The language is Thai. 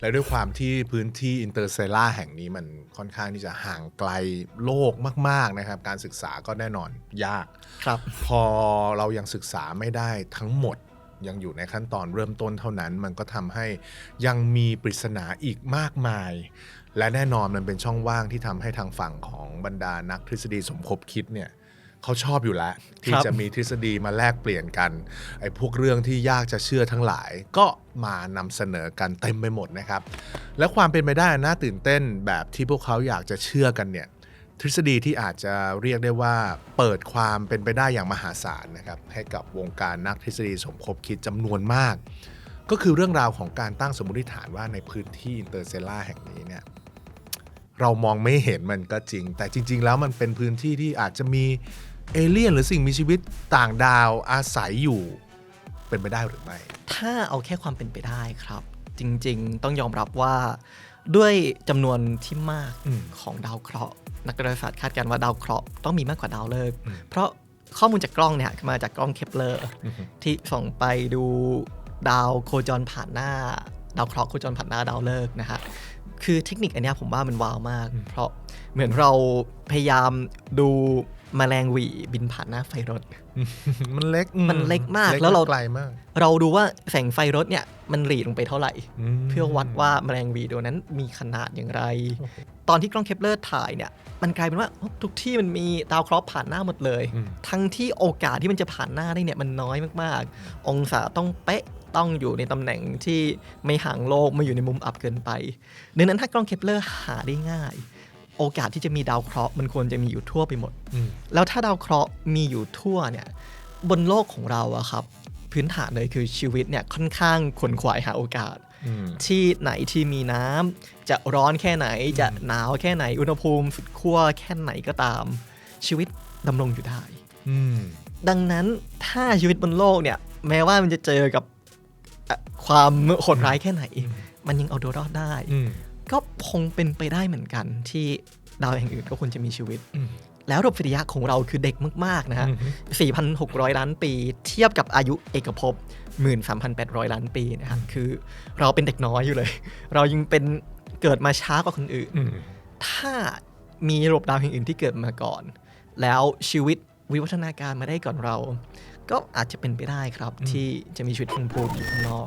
และด้วยความที่พื้นที่อินเตอร์เซล่าแห่งนี้มันค่อนข้างที่จะห่างไกลโลกมาก ๆนะครับ การศึกษาก็แน่นอนยาก ครับ พอเรายังศึกษาไม่ได้ทั้งหมดยังอยู่ในขั้นตอนเริ่มต้นเท่านั้น มันก็ทำให้ยังมีปริศนาอีกมากมาย และแน่นอนมันเป็นช่องว่างที่ทำให้ทางฝั่งของบรรดานักทฤษฎีสมคบคิดเนี่ย เขาชอบอยู่แล้ว ที่ครับจะมีทฤษฎีมาแลกเปลี่ยนกันไอ้พวกเรื่องที่ยากจะเชื่อทั้งหลาย ก็มานำเสนอกันเต็มไปหมดนะครับ และความเป็นไปได้น่าตื่นเต้นแบบที่พวกเขาอยากจะเชื่อกันเนี่ยทฤษฎีที่อาจจะเรียกได้ว่าเปิดความเป็นไปได้อย่างมหาศาลนะครับให้กับวงการนักทฤษฎีสมคบคิดจำนวนมาก ก็คือเรื่องราวของการตั้งสมมติฐานว่าในพื้นที่อินเตอร์เซล่าแห่งนี้เนี่ย เรามองไม่เห็นมันก็จริง แต่จริง ๆ แล้วมันเป็นพื้นที่ที่อาจจะมีเอเลี่ยน หรือสิ่งมีชีวิตต่างดาวอาศัยอยู่เป็นไปได้หรือไม่ ถ้าเอาแค่ความเป็นไปได้ครับ จริงๆ ต้องยอมรับว่าด้วยจำนวนที่มากอืมของดาวเคราะห์นักดาราศาสตร์คาดการณ์ว่าดาวเคราะห์ต้องมีมากกว่าดาวฤกษ์อืมเพราะข้อมูลจากกล้องเนี่ยมาจากกล้องเคปเลอร์อือฮึที่ส่องไปดูดาวโคจรผ่านหน้า ดาวเคราะห์โคจรผ่านหน้าดาวฤกษ์นะฮะคือเทคนิคอันเนี้ยผมว่ามันว้าวมาก เพราะเหมือนเราพยายามดู แมลงหวีบินผ่านหน้าไฟรถ มันเล็กอืมันเล็กมากแล้วเราไกลมาก เราดูว่าแสงไฟรถเนี่ยมันหลีลงไปเท่าไหร่มเพื่อวัดว่าแมลงหวีตัวนั้นมีขนาดอย่างไร ตอนที่กล้องเคปเลอร์ถ่ายเนี่ย มันกลายเป็นว่าทุกที่มันมีดาวเคราะห์ผ่านหน้าหมดเลยอืมทั้งที่โอกาสที่มันจะผ่านหน้าได้เนี่ยมันน้อยมากๆ องศาต้องเป๊ะต้องอยู่ในตำแหน่งที่ไม่ห่างโลกไม่อยู่ในมุมอับเกินไปดังนั้นถ้ากล้องเคปเลอร์หาได้ง่าย โอกาสที่จะมีดาวเคราะห์มันควรจะมีอยู่ทั่วไปหมดอืมแล้วถ้าดาวเคราะห์มีอยู่ทั่วเนี่ยบนโลกของเราอะครับ พื้นฐานเลยคือชีวิตเนี่ยค่อนข้างขวนขวายหาโอกาสอืมที่ไหนที่มีน้ำจะร้อนแค่ไหนจะหนาวแค่ไหนอุณหภูมิสุดขั้วแค่ไหนก็ตาม ชีวิตดำรงอยู่ได้อืมดังนั้นถ้าชีวิตบนโลกเนี่ย แม้ว่ามันจะเจอกับเอ่อความโหดร้ายแค่ไหน มันยังเอาตัวรอดได้อืม ก็คงเป็นไปได้เหมือนกัน ที่ดาวแห่งอื่นก็ควรจะมีชีวิตอืมแล้วระบบสุริยะของเราคือเด็กมาก ๆ นะฮะอือฮึ4,600 ล้านปี เทียบกับอายุเอกภพ 13,800 ล้านปีนะฮะคือเราเป็นเด็กน้อยอยู่เลย เรายังเป็นเกิดมาช้ากว่าคนอื่นอืมถ้ามีระบบดาวแห่งอื่นที่เกิดมาก่อน แล้วชีวิตวิวัฒนาการมาได้ก่อนเรา ก็อาจจะเป็นไปได้ครับที่จะมีชีวิตฟูงภูมิอยู่ข้างนอก